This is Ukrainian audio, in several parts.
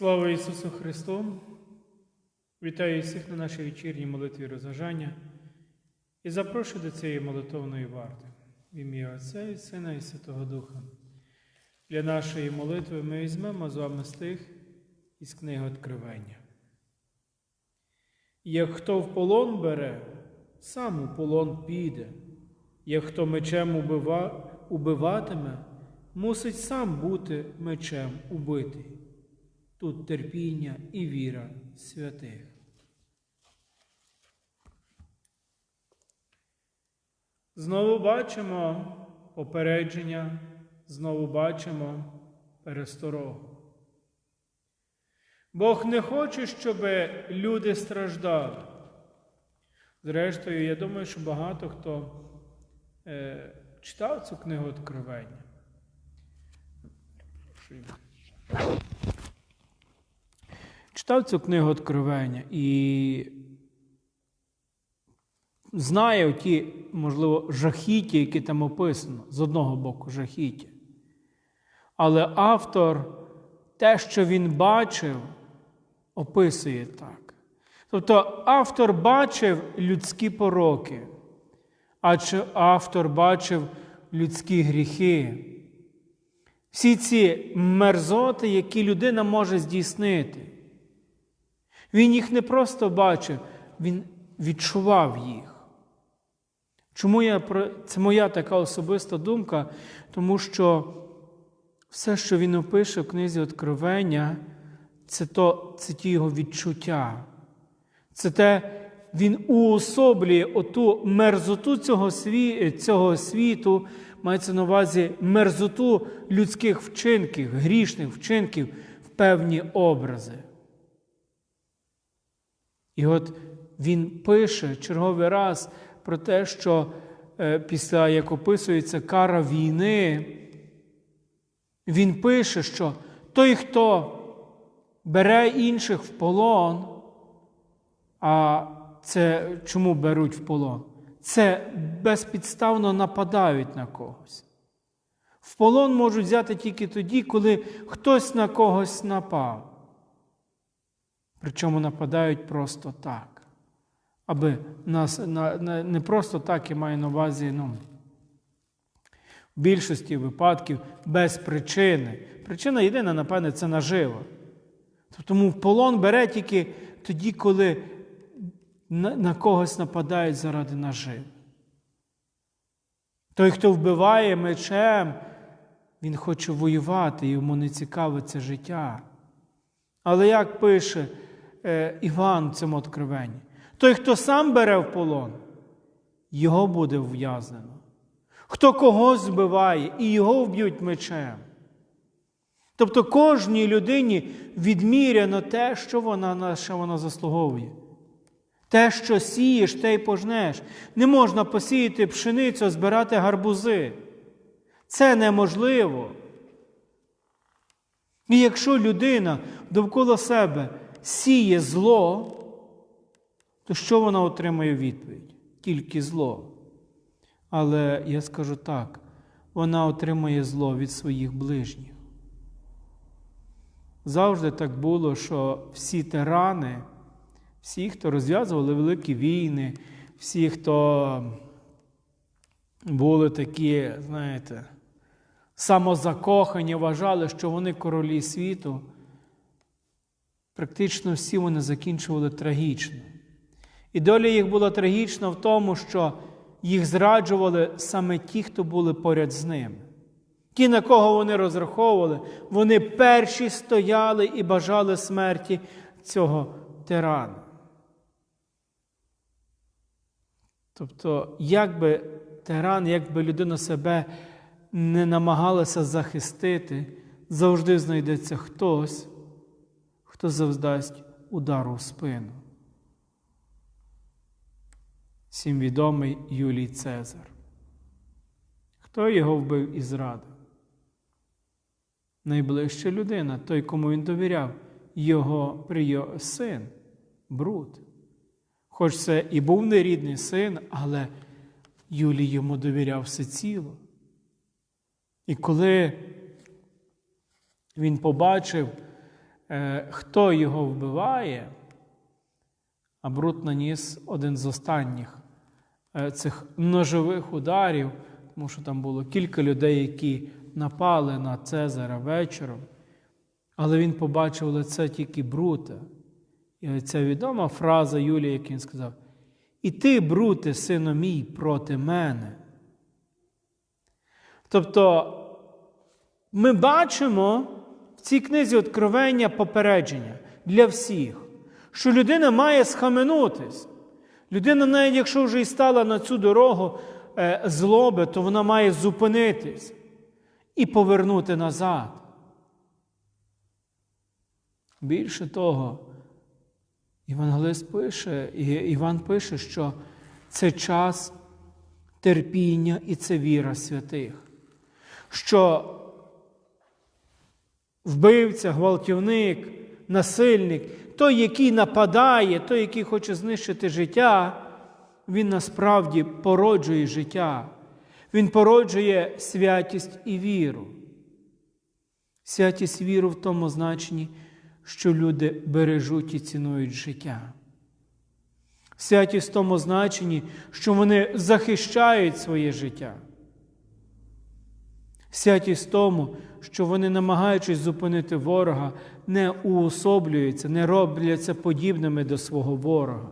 Слава Ісусу Христу! Вітаю всіх на нашій вечірній молитві розважання і запрошую до цієї молитовної варти в ім'я Отця і Сина і Святого Духа. Для нашої молитви ми візьмемо з вами стих із книги Откровення. Як хто в полон бере, сам у полон піде, як хто мечем убива, убиватиме, мусить сам бути мечем убитий. Тут терпіння і віра святих. Знову бачимо попередження, знову бачимо пересторогу. Бог не хоче, щоб люди страждали. Зрештою, я думаю, що багато хто е, читав цю книгу Откровення. Читав цю книгу Откровення і знає ті, можливо, жахіття, які там описано, з одного боку жахіття. Але автор те, що він бачив, описує так. Тобто автор бачив людські пороки, а чи автор бачив людські гріхи. Всі ці мерзоти, які людина може здійснити. Він їх не просто бачив, він відчував їх. Чому я про це моя така особиста думка? Тому що все, що він опише в книзі Откровення, це то, це ті його відчуття. Це те, він уособлює оту мерзоту цього, сві, цього світу, мається на увазі мерзоту людських вчинків, грішних вчинків в певні образи. І от він пише черговий раз про те, що е, після як описується кара війни, він пише, що той, хто бере інших в полон, а це чому беруть в полон? Це безпідставно нападають на когось. В полон можуть взяти тільки тоді, коли хтось на когось напав. Причому нападають просто так. Аби нас на, на, не просто так я маю на увазі, ну, в більшості випадків без причини. Причина єдина, напевне, це нажива. Тому в полон бере тільки тоді, коли на, на когось нападають заради наживи. Той, хто вбиває мечем, він хоче воювати, йому не цікаве це життя. Але як пише Іван в цьому откровенні, той, хто сам бере в полон, його буде в'язнено. Хто когось збиває, і його вб'ють мечем. Тобто кожній людині відміряно те, що вона, на що вона заслуговує. Те, що сієш, те й пожнеш. Не можна посіяти пшеницю, збирати гарбузи. Це неможливо. І якщо людина довкола себе сіє зло, то що вона отримає відповідь? Тільки зло. Але я скажу так, вона отримує зло від своїх ближніх. Завжди так було, що всі тирани, всі, хто розв'язували великі війни, всі, хто були такі, знаєте, самозакохані, вважали, що вони королі світу, практично всі вони закінчували трагічно. І доля їх була трагічна в тому, що їх зраджували саме ті, хто були поряд з ними. Ті, на кого вони розраховували, вони перші стояли і бажали смерті цього тирана. Тобто, як би тиран, як би людина себе не намагалася захистити, завжди знайдеться хтось, хто завдасть удару в спину. Всім відомий Юлій Цезар. Хто його вбив і зрадив? Найближча людина, той, кому він довіряв, його прийо... син, Бруд. Хоч це і був нерідний син, але Юлій йому довіряв все ціло. І коли він побачив хто його вбиває, а Брут наніс один з останніх е, цих ножових ударів, тому що там було кілька людей, які напали на Цезаря вечором. Але він побачив лице тільки Брута. І ця відома фраза Юлія, як він сказав: І ти, Бруте, сино мій, проти мене. Тобто ми бачимо цій книзі откровення попередження для всіх, що людина має схаменутись. Людина, навіть якщо вже і стала на цю дорогу е, злоби, то вона має зупинитись і повернути назад. Більше того, Євангелист пише, і Іван пише, що це час терпіння і це віра святих. Що вбивця, гвалтівник, насильник, той, який нападає, той, який хоче знищити життя, він насправді породжує життя. Він породжує святість і віру. Святість віру в тому значенні, що люди бережуть і цінують життя. Святість в тому значенні, що вони захищають своє життя. Святість тому, що вони, намагаючись зупинити ворога, не уособлюються, не робляться подібними до свого ворога.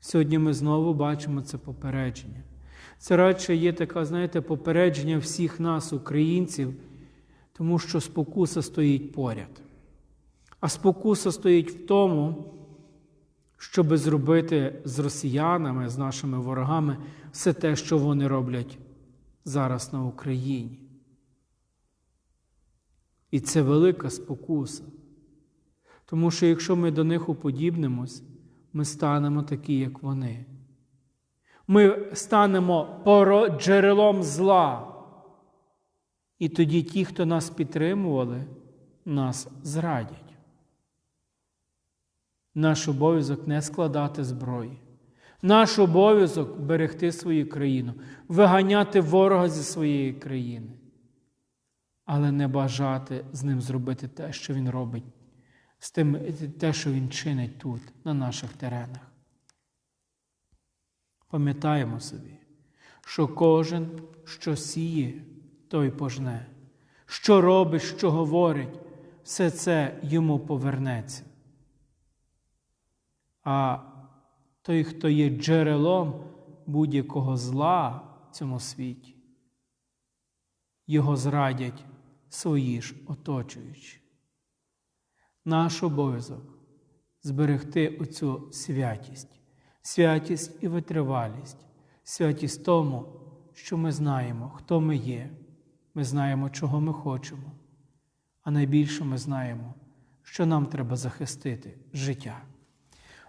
Сьогодні ми знову бачимо це попередження. Це радше є таке, знаєте, попередження всіх нас, українців, тому що спокуса стоїть поряд. А спокуса стоїть в тому, щоб зробити з росіянами, з нашими ворогами, все те, що вони роблять зараз на Україні. І це велика спокуса. Тому що якщо ми до них уподібнимось, ми станемо такі, як вони. Ми станемо джерелом зла. І тоді ті, хто нас підтримували, нас зрадять. Наш обов'язок не складати зброї. Наш обов'язок берегти свою країну, виганяти ворога зі своєї країни, але не бажати з ним зробити те, що він робить, з тим, те, що він чинить тут, на наших теренах. Пам'ятаємо собі, що кожен, що сіє, той пожне, що робить, що говорить, все це йому повернеться. А той, хто є джерелом будь-якого зла в цьому світі, його зрадять свої ж оточуючі. Наш обов'язок зберегти оцю святість, святість і витривалість, святість тому, що ми знаємо, хто ми є, ми знаємо, чого ми хочемо, а найбільше ми знаємо, що нам треба захистити життя.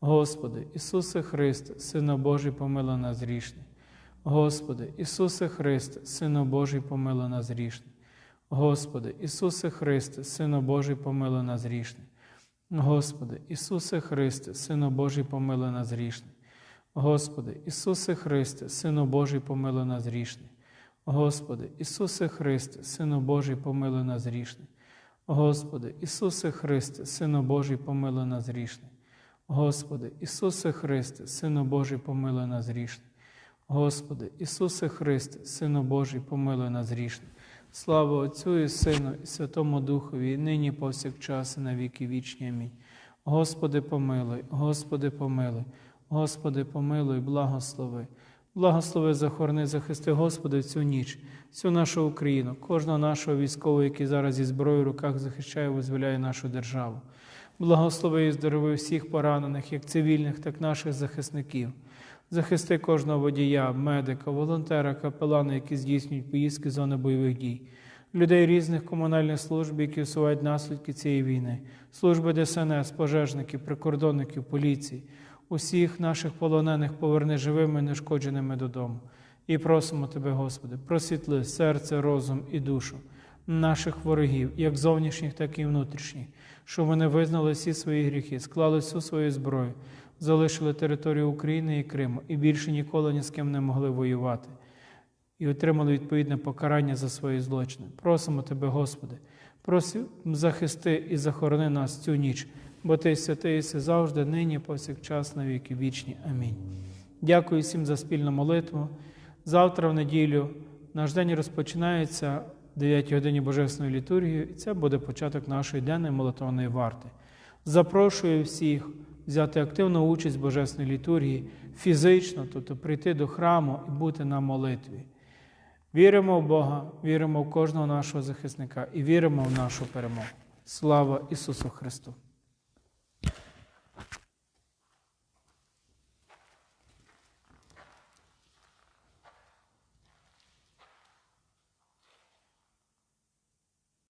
Господи, Ісусе Христе, Сино Божий, помилуй нас грішних. Господи, Ісусе Христе, Сино Божий, помилуй нас грішних. Господи, Ісусе Христе, Сино Божий, помилуй нас грішних. Господи, Ісусе Христе, Сино Божий, помилуй нас грішних. Господи, Ісусе Христе, Сино Божий, помилуй нас грішних. Господи, Ісусе Христе, Сино Божий, помилуй нас грішних. Господи, Ісусе Христе, Сино Божий, помилуй нас грішних. Господи, Ісусе Христе, Сино Божий, помилуй нас грішних. Господи, Ісусе Христе, Сино Божий, помилуй нас грішних. Слава Отцю і Сину, і Святому Духові, і нині повсякчас, і на віки вічні. Амінь. Господи, помилуй, Господи, помилуй, Господи, помилуй, благослови. Благослови, захорони, захисти, Господи, цю ніч, всю нашу Україну, кожного нашого військового, який зараз зі зброєю в руках захищає, визволяє нашу державу. Благослови і здорови всіх поранених, як цивільних, так і наших захисників. Захисти кожного водія, медика, волонтера, капелана, які здійснюють поїздки з зони бойових дій. людей різних комунальних служб, які усувають наслідки цієї війни, служби ДСНС, пожежників, прикордонників, поліції, усіх наших полонених поверни живими, нешкодженими додому. І просимо Тебе, Господи, просвітли серце, розум і душу наших ворогів, як зовнішніх, так і внутрішніх, щоб вони визнали всі свої гріхи, склали всю свою зброю, залишили територію України і Криму і більше ніколи ні з ким не могли воювати і отримали відповідне покарання за свої злочини. Просимо Тебе, Господи, проси захисти і захорони нас цю ніч, бо Ти святий єси завжди, нині, повсякчас, на віки вічні. Амінь. Дякую всім за спільну молитву. Завтра, в неділю, наш день розпочинається 9 годині Божественної літургії, і це буде початок нашої денної молитовної варти. Запрошую всіх взяти активну участь в Божественної літургії фізично, тобто прийти до храму і бути на молитві. Віримо в Бога, віримо в кожного нашого захисника і віримо в нашу перемогу. Слава Ісусу Христу!